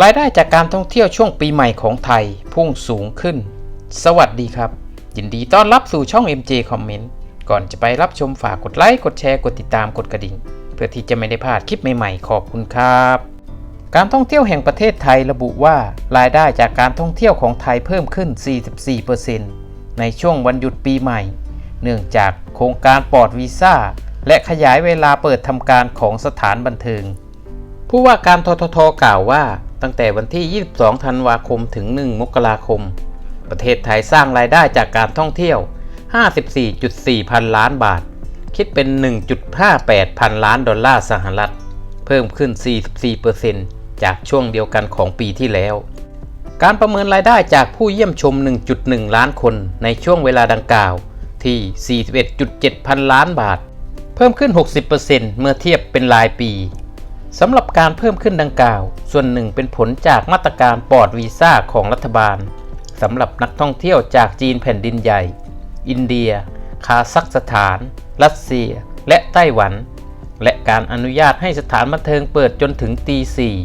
รายได้จากการท่องเที่ยวช่วงปีใหม่ของไทยพุ่งสูงขึ้น สวัสดีครับ ยินดีต้อนรับสู่ช่อง MJ Comment ก่อนจะไปรับชมฝากกดไลค์ กดแชร์ กดติดตาม กดกระดิ่ง เพื่อที่จะไม่ได้พลาดคลิปใหม่ๆ ขอบคุณครับ การท่องเที่ยวแห่งประเทศไทยระบุว่ารายได้จากการท่องเที่ยวของไทยเพิ่มขึ้น 44%ในช่วงวันหยุดปีใหม่ เนื่องจากโครงการปลอดวีซ่าและขยายเวลาเปิดทำการของสถานบันเทิง ผู้ว่าการทททกล่าวว่า ตั้งแต่วันที่ 22 ธันวาคมถึง 1 มกราคม ประเทศไทยสร้างรายได้จากการท่องเที่ยว 54.4 พันล้านบาท คิดเป็น 1.58 พันล้านดอลลาร์สหรัฐ เพิ่มขึ้น 44%จากช่วงเดียวกันของปีที่แล้ว การประเมินรายได้จากผู้เยี่ยมชม 1.1 ล้านคนในช่วงเวลาดังกล่าว ที่ 41.7 พันล้านบาท เพิ่มขึ้น 60%เมื่อเทียบเป็นรายปี สำหรับการเพิ่มขึ้นดังกล่าว ส่วนหนึ่งเป็นผลจากมาตรการปลอดวีซ่าของรัฐบาลสำหรับนักท่องเที่ยวจากจีนแผ่นดินใหญ่ อินเดีย คาซัคสถาน รัสเซีย และไต้หวัน และการอนุญาตให้สถานบันเทิงเปิดจนถึงตีสี่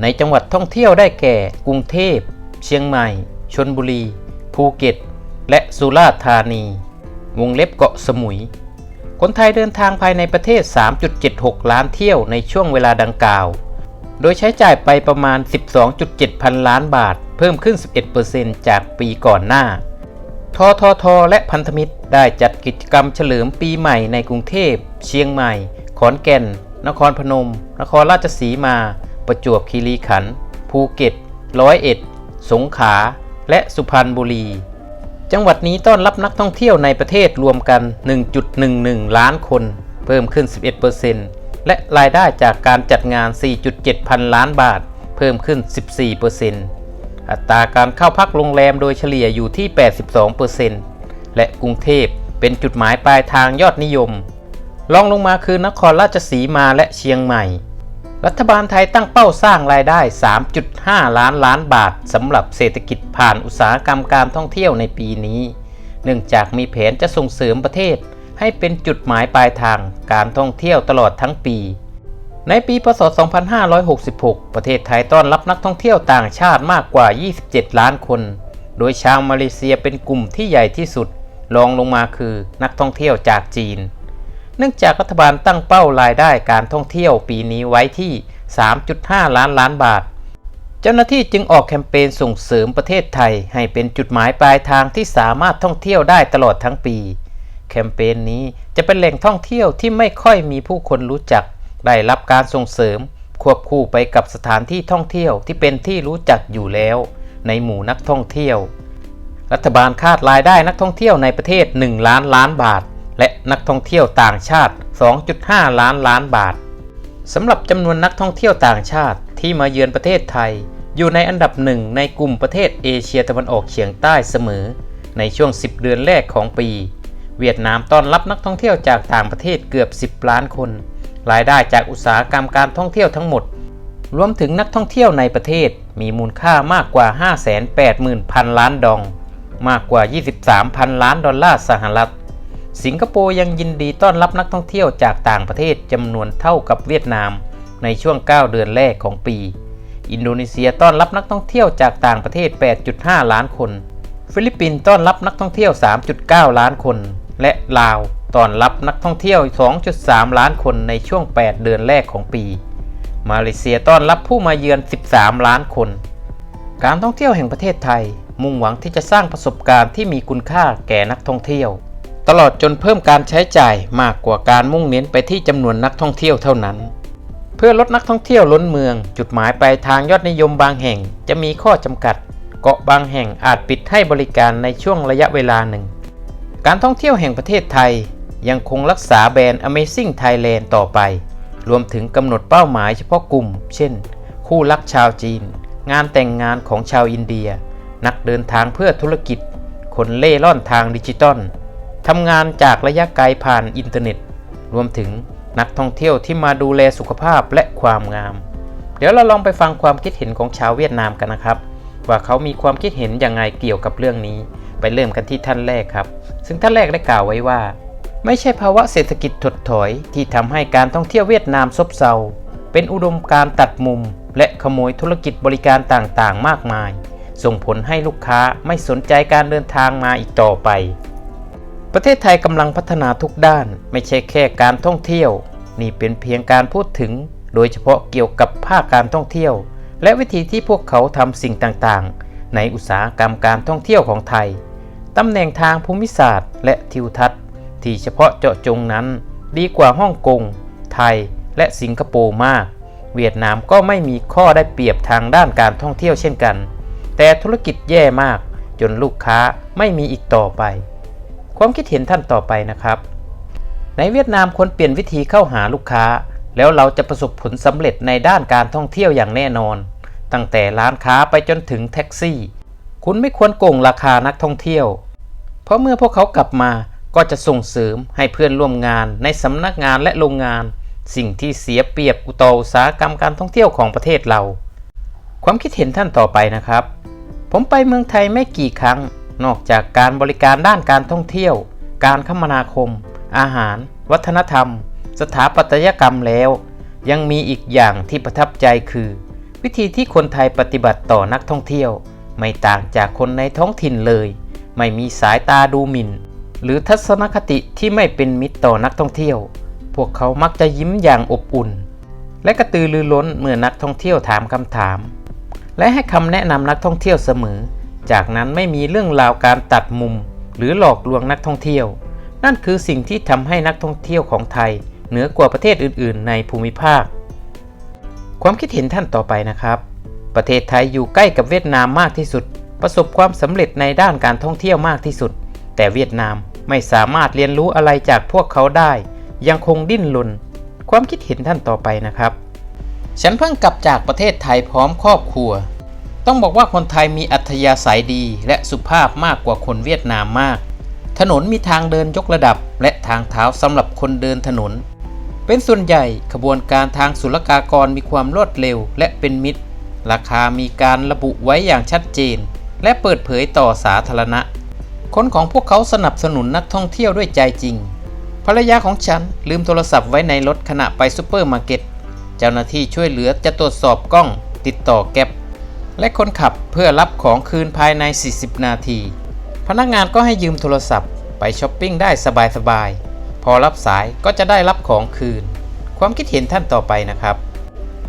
ในจังหวัดท่องเที่ยวได้แก่ กรุงเทพ เชียงใหม่ ชนบุรี ภูเก็ต และสุราษฎร์ธานี วงเล็บเกาะสมุย คนไทยเดินทางภายในประเทศ 3.76 ล้านเที่ยวในช่วงเวลาดังกล่าว โดยใช้จ่ายไปประมาณ 12.7 พันล้านบาท เพิ่มขึ้น 11%จากปีก่อนหน้า ททท และพันธมิตรได้จัดกิจกรรมเฉลิมปีใหม่ในกรุงเทพ เชียงใหม่ ขอนแก่น นครพนม นครราชสีมา ประจวบคีรีขันธ์ ภูเก็ต ร้อยเอ็ด สงขลา และสุพรรณบุรี จังหวัดนี้ต้อนรับนักท่องเที่ยวในประเทศรวมกัน 1.11 ล้านคน เพิ่มขึ้น 11%และรายได้จากการจัดงาน 4.7 พันล้านบาท เพิ่มขึ้น 14%อัตราการเข้าพักโรงแรมโดยเฉลี่ยอยู่ที่ 82%และกรุงเทพเป็นจุดหมายปลายทางยอดนิยมรองลงมาคือนครราชสีมาและเชียงใหม่ รัฐบาลไทยตั้งเป้าสร้างรายได้ 3.5 ล้านล้านบาทสำหรับเศรษฐกิจผ่านอุตสาหกรรมการท่องเที่ยวในปีนี้ เนื่องจากมีแผนจะส่งเสริมประเทศ ให้เป็นจุดหมายปลายทางการท่องเที่ยวตลอดทั้งปี ในปีพศ 2566 ประเทศไทยต้อนรับนักท่องเที่ยวต่างชาติมากกว่า 27 ล้านคน โดยชาวมาเลเซียเป็นกลุ่มที่ใหญ่ที่สุดรองลงมาคือนักท่องเที่ยวจากจีน เนื่องจากรัฐบาลตั้งเป้ารายได้การท่องเที่ยวปีนี้ไว้ที่ 3.5 ล้านล้านบาท เจ้าหน้าที่จึงออกแคมเปญส่งเสริมประเทศไทย ให้เป็นจุดหมายปลายทางที่สามารถท่องเที่ยวได้ตลอดทั้งปี แคมเปญนี้จะเป็นแหล่งท่องเที่ยวที่ไม่ค่อยมีผู้คนรู้จัก ได้รับการส่งเสริม ควบคู่ไปกับสถานที่ท่องเที่ยวที่เป็นที่รู้จักอยู่แล้ว ในหมู่นักท่องเที่ยว รัฐบาลคาดรายได้นักท่องเที่ยวในประเทศ 1 ล้านล้านบาท และนักท่องเที่ยวต่างชาติ 2.5 ล้านล้านบาทสำหรับจำนวนนักท่องเที่ยวต่างชาติที่มาเยือนประเทศไทย อยู่ในอันดับหนึ่งในกลุ่มประเทศเอเชียตะวันออกเฉียงใต้เสมอ ในช่วง 10 เดือนแรกของปี เวียดนามต้อนรับนักท่องเที่ยวจากต่างประเทศเกือบ 10 ล้านคน รายได้จากอุตสาหกรรมการท่องเที่ยวทั้งหมด รวมถึงนักท่องเที่ยวในประเทศมีมูลค่ามากกว่า 580,000พันล้านดอง มากกว่า 23พันล้านดอลลาร์สหรัฐ สิงคโปร์ยังยินดีต้อนรับนักท่องเที่ยวจากต่างประเทศจำนวนเท่ากับเวียดนามในช่วง 9 เดือนแรกของปี อินโดนีเซียต้อนรับนักท่องเที่ยวจากต่างประเทศ 8.5 ล้านคน ฟิลิปปินส์ต้อนรับนักท่องเที่ยว 3.9 ล้านคน และลาวต้อนรับนักท่องเที่ยว 2.3 ล้านคนในช่วง 8 เดือนแรกของปี มาเลเซียต้อนรับผู้มาเยือน 13 ล้านคน การท่องเที่ยวแห่งประเทศไทย มุ่งหวังที่จะสร้างประสบการณ์ที่มีคุณค่าแก่นักท่องเที่ยว ตลอดจนเพิ่มการใช้จ่ายมากกว่าการมุ่งเน้นไปที่จำนวนนักท่องเที่ยวเท่านั้น เพื่อลดนักท่องเที่ยวล้นเมือง จุดหมายปลายทางยอดนิยมบางแห่งจะมีข้อจำกัด เกาะบางแห่งอาจปิดให้บริการในช่วงระยะเวลาหนึ่ง การท่องเที่ยวแห่งประเทศไทย ยังคงรักษาแบรนด์ Amazing Thailand ต่อไป รวมถึงกำหนดเป้าหมายเฉพาะกลุ่ม เช่น คู่รักชาวจีน งานแต่งงานของชาวอินเดีย นักเดินทางเพื่อธุรกิจ คนเล่ร่อนทางดิจิตอล ทำงานจากระยะไกลผ่านอินเทอร์เน็ต รวมถึงนักท่องเที่ยวที่มาดูแลสุขภาพและความงาม เดี๋ยวเราลองไปฟังความคิดเห็นของชาวเวียดนามกันนะครับ ว่าเขามีความคิดเห็นยังไงเกี่ยวกับเรื่องนี้ ไปเริ่มกันที่ท่านแรกครับ ซึ่งท่านแรกได้กล่าวไว้ว่า ไม่ใช่ภาวะเศรษฐกิจถดถอย ที่ทำให้การท่องเที่ยวเวียดนามซบเซา เป็นอุดมการตัดมุม และขโมยธุรกิจบริการต่างๆ มากมาย ส่งผลให้ลูกค้าไม่สนใจการเดินทางมาอีกต่อไป ประเทศไทยกำลังพัฒนาทุกด้าน ไม่ใช่แค่การท่องเที่ยว นี่เป็นเพียงการพูดถึง โดยเฉพาะเกี่ยวกับภาคการท่องเที่ยว และวิธีที่พวกเขาทำสิ่งต่างๆ ในอุตสาหกรรมการท่องเที่ยวของไทยตำแหน่งทางภูมิศาสตร์และทิวทัศน์ ที่เฉพาะเจาะจงนั้น ดีกว่าฮ่องกง ไทย และสิงคโปร์มาก เวียดนามก็ไม่มีข้อได้เปรียบทางด้านการท่องเที่ยวเช่นกัน แต่ธุรกิจแย่มาก จนลูกค้าไม่มีอีกต่อไป ความคิดเห็นท่านต่อไปนะครับ ในเวียดนามควรเปลี่ยนวิธีเข้าหาลูกค้า แล้วเราจะประสบผลสำเร็จในด้านการท่องเที่ยวอย่างแน่นอน ตั้งแต่ร้านค้าไปจนถึงแท็กซี่ คุณไม่ควรโกงราคานักท่องเที่ยว เพราะเมื่อพวกเขากลับมาก็จะส่งเสริมให้เพื่อนร่วมงานในสำนักงานและโรงงาน สิ่งที่เสียเปรียบอุตสาหอุตสาหกรรมการท่องเที่ยวของประเทศเรา ความคิดเห็นท่านต่อไปนะครับ ผมไปเมืองไทยไม่กี่ครั้ง นอกจากการบริการด้านการท่องเที่ยว การคมนาคม อาหาร วัฒนธรรม สถาปัตยกรรมแล้ว ยังมีอีกอย่างที่ประทับใจคือ วิธีที่คนไทยปฏิบัติต่อนักท่องเที่ยว ไม่ต่างจากคนในท้องถิ่นเลย ไม่มีสายตาดูหมิ่น หรือทัศนคติที่ไม่เป็นมิตรต่อนักท่องเที่ยว พวกเขามักจะยิ้มอย่างอบอุ่น และกระตือรือร้นเมื่อนักท่องเที่ยวถามคำถาม และให้คำแนะนำนักท่องเที่ยวเสมอ จากนั้นไม่มีเรื่องราวการตัดมุม หรือหลอกลวงนักท่องเที่ยว นั่นคือสิ่งที่ทำให้นักท่องเที่ยวของไทย เหนือกว่าประเทศอื่น ๆ ในภูมิภาค ความคิดเห็นท่านต่อไปนะครับ ประเทศไทยอยู่ใกล้กับเวียดนามมากที่สุด ประสบความสำเร็จในด้านการท่องเที่ยวมากที่สุด แต่เวียดนามไม่สามารถเรียนรู้อะไรจากพวกเขาได้ ยังคงดิ้นรนความคิดเห็นท่านต่อไปนะครับ ฉันเพิ่งกลับจากประเทศไทยพร้อมครอบครัว ต้องบอกว่าคนไทยมีอัธยาศัยดีและสุภาพมากกว่าคนเวียดนามมาก ถนนมีทางเดินยกระดับ และทางเท้าสำหรับคนเดินถนน เป็นส่วนใหญ่ขบวนการทางศุลกากรมีความรวดเร็วและเป็นมิตร ราคามีการระบุไว้อย่างชัดเจน และเปิดเผยต่อสาธารณะ คนของพวกเขาสนับสนุนนักท่องเที่ยวด้วยใจจริง ภรรยาของฉันลืมโทรศัพท์ไว้ในรถขณะไปซูเปอร์มาร์เก็ต เจ้าหน้าที่ช่วยเหลือจะตรวจสอบกล้อง ติดต่อแก๊ป และคนขับเพื่อรับของคืนภายใน 40 นาที พนักงานก็ให้ยืมโทรศัพท์ไปช้อปปิ้งได้สบายๆ พอรับสายก็จะได้รับของคืน ความคิดเห็นท่านต่อไปนะครับ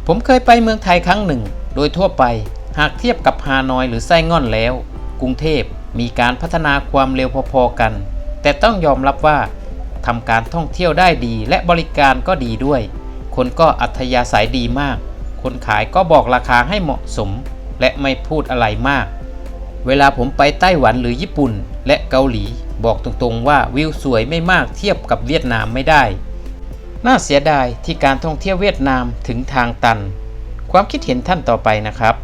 ผมเคยไปเมืองไทยครั้งหนึ่ง โดยทั่วไปหากเทียบกับฮานอยหรือไส้ง่อนแล้ว กรุงเทพมีการพัฒนาความเร็วพอๆกัน แต่ต้องยอมรับว่าทำการท่องเที่ยวได้ดีและบริการก็ดีด้วย คนก็อัธยาศัยดีมาก คนขายก็บอกราคาให้เหมาะสม และไม่พูดอะไรมาก เวลาผมไปไต้หวันหรือญี่ปุ่นและเกาหลี บอกตรงๆว่าวิวสวยไม่มากเทียบกับเวียดนามไม่ได้ น่าเสียดายที่การท่องเที่ยวเวียดนามถึงทางตัน ความคิดเห็นท่านต่อไปนะครับ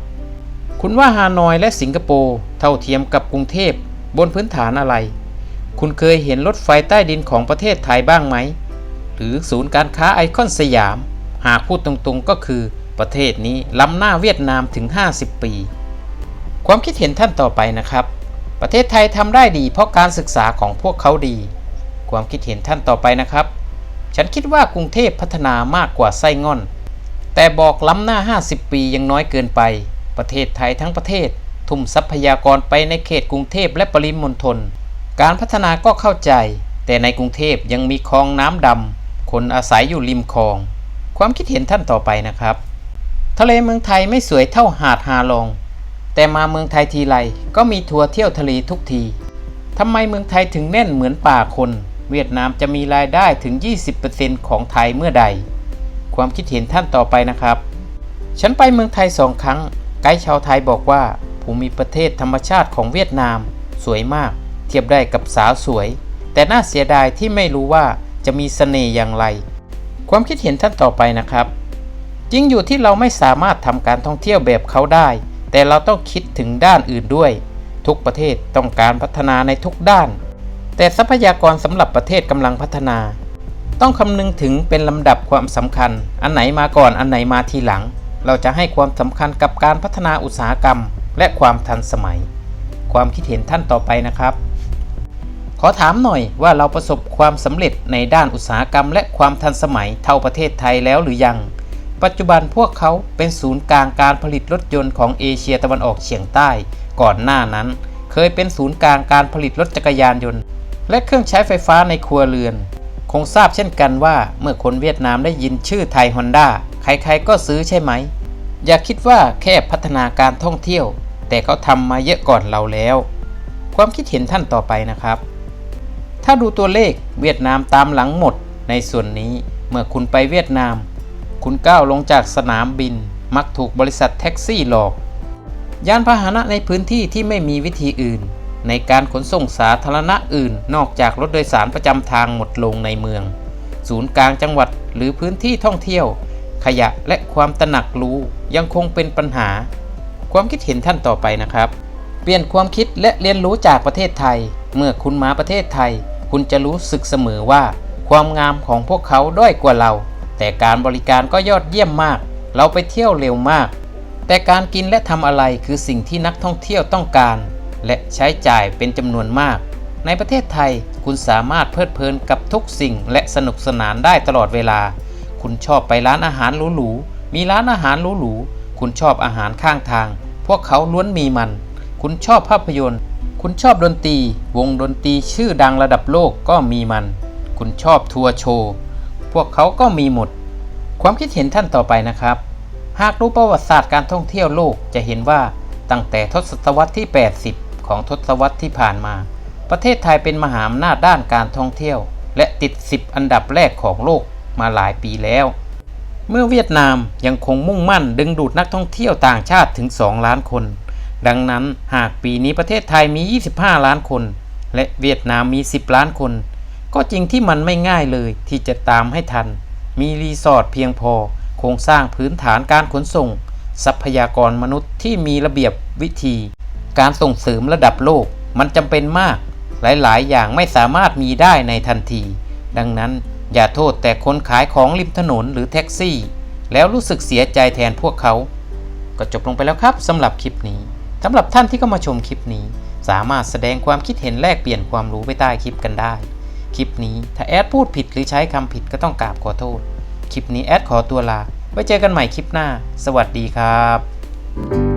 คุณว่าฮานอยและสิงคโปร์เท่าเทียมกับกรุงเทพบนพื้นฐานอะไร คุณเคยเห็นรถไฟใต้ดินของประเทศไทยบ้างไหม หรือศูนย์การค้าไอคอนสยาม หากพูดตรงๆก็คือ ประเทศนี้ล้ำหน้าเวียดนามถึง 50 ปี ความคิดเห็นท่านต่อไปนะครับ ประเทศไทยทำได้ดีเพราะการศึกษาของพวกเขาดี ความคิดเห็นท่านต่อไปนะครับ ฉันคิดว่ากรุงเทพพัฒนามากกว่าไส้ง่อน แต่บอกล้ำหน้า 50 ปียังน้อยเกินไป ประเทศไทยทั้งประเทศ ทุ่มทรัพยากรไปในเขตกรุงเทพและปริมณฑล การพัฒนาก็เข้าใจ แต่ในกรุงเทพยังมีคลองน้ำดำคนอาศัยอยู่ริมคลอง ความคิดเห็นท่านต่อไปนะครับ ทะเลเมืองไทยไม่สวยเท่าหาดฮาลอง แต่มาเมืองไทยทีไรก็มีทัวร์เที่ยวทะเลทุกทีทำไมเมืองไทยถึงแน่นเหมือนป่าคน เวียดนามจะมีรายได้ถึง 20%ของไทยเมื่อใด ความคิดเห็นท่านต่อไปนะครับ ฉันไปเมืองไทยสองครั้ง ไกด์ชาวไทยบอกว่า ภูมิประเทศธรรมชาติของเวียดนาม สวยมาก เทียบได้กับสาวสวย แต่น่าเสียดายที่ไม่รู้ว่าจะมีเสน่ห์อย่างไร ความคิดเห็นท่านต่อไปนะครับ จริงอยู่ที่เราไม่สามารถทำการท่องเที่ยวแบบเขาได้ แต่เราต้องคิดถึงด้านอื่นด้วย ทุกประเทศต้องการพัฒนาในทุกด้าน แต่ทรัพยากรสำหรับประเทศกำลังพัฒนา ต้องคำนึงถึงเป็นลำดับความสำคัญ อันไหนมาก่อนอันไหนมาทีหลัง เราจะให้ความสำคัญกับการพัฒนาอุตสาหกรรม และความทันสมัย ความคิดเห็นท่านต่อไปนะครับ ขอถามหน่อยว่าเราประสบความสำเร็จในด้านอุตสาหกรรม และความทันสมัยเท่าประเทศไทยแล้วหรือยัง ปัจจุบันพวกเขาเป็นศูนย์กลางการผลิตรถยนต์ของเอเชียตะวันออกเฉียงใต้ ก่อนหน้านั้น เคยเป็นศูนย์กลางการผลิตรถจักรยานยนต์ และเครื่องใช้ไฟฟ้าในครัวเรือน คงทราบเช่นกันว่าเมื่อคนเวียดนามได้ยินชื่อไทยฮอนด้าใครๆก็ซื้อใช่ไหม อย่าคิดว่าแค่พัฒนาการท่องเที่ยว แต่เขาทำมาเยอะก่อนเราแล้ว ความคิดเห็นท่านต่อไปนะครับ ถ้าดูตัวเลขเวียดนามตามหลังหมดในส่วนนี้เมื่อคุณไปเวียดนาม คุณก้าวลงจากสนามบิน มักถูกบริษัทแท็กซี่หลอก ยานพาหนะในพื้นที่ที่ไม่มีวิธีอื่น ในการขนส่งสาธารณะอื่น นอกจากรถโดยสารประจำทางหมดลงในเมือง ศูนย์กลางจังหวัดหรือพื้นที่ท่องเที่ยว ขยะและความตระหนักรู้ยังคงเป็นปัญหา ความคิดเห็นท่านต่อไปนะครับ เปลี่ยนความคิดและเรียนรู้จากประเทศไทย เมื่อคุณมาประเทศไทย คุณจะรู้สึกเสมอว่า ความงามของพวกเขาด้อยกว่าเรา แต่การบริการก็ยอดเยี่ยมมาก เราไปเที่ยวเร็วมาก แต่การกินและทำอะไรคือสิ่งที่นักท่องเที่ยวต้องการ และใช้จ่ายเป็นจำนวนมาก ในประเทศไทยคุณสามารถเพลิดเพลินกับทุกสิ่งและสนุกสนานได้ตลอดเวลา คุณชอบไปร้านอาหารหรูๆ มีร้านอาหารหรูๆ คุณชอบอาหารข้างทาง พวกเขาล้วนมีมัน คุณชอบภาพยนตร์ คุณชอบดนตรี วงดนตรีชื่อดังระดับโลกก็มีมัน คุณชอบทัวร์โชว์ พวกเขาก็มีหมด ความคิดเห็นท่านต่อไปนะครับ หากรู้ประวัติศาสตร์การท่องเที่ยวโลกจะเห็นว่าตั้งแต่ทศวรรษที่ 80 ของทศวรรษที่ผ่านมา ประเทศไทยเป็นมหาอำนาจด้านการท่องเที่ยว และติด 10 อันดับแรกของโลกมาหลายปีแล้ว เมื่อเวียดนามยังคงมุ่งมั่นดึงดูดนักท่องเที่ยวต่างชาติถึง 2 ล้านคน ดังนั้นหากปีนี้ประเทศไทยมี 25 ล้านคน และเวียดนามมี 10 ล้านคน ก็จริงที่มันไม่ง่ายเลยที่จะตามให้ทัน มีรีสอร์ทเพียงพอ โครงสร้างพื้นฐานการขนส่ง ทรัพยากรมนุษย์ที่มีระเบียบวิธี การส่งเสริมระดับโลกมันจำเป็นมาก หลายๆ อย่างไม่สามารถมีได้ในทันที ดังนั้นอย่าโทษแต่คนขายของริมถนนหรือแท็กซี่ แล้วรู้สึกเสียใจแทนพวกเขา ก็จบลงไปแล้วครับสำหรับคลิปนี้สำหรับท่านที่เข้ามาชมคลิปนี้ สามารถแสดงความคิดเห็นแลกเปลี่ยนความรู้ไปใต้คลิปกันได้ คลิปนี้ ถ้าแอดพูดผิดหรือใช้คำผิดก็ต้องกราบขอโทษ คลิปนี้แอดขอตัวลา ไว้เจอกันใหม่คลิปหน้า สวัสดีครับ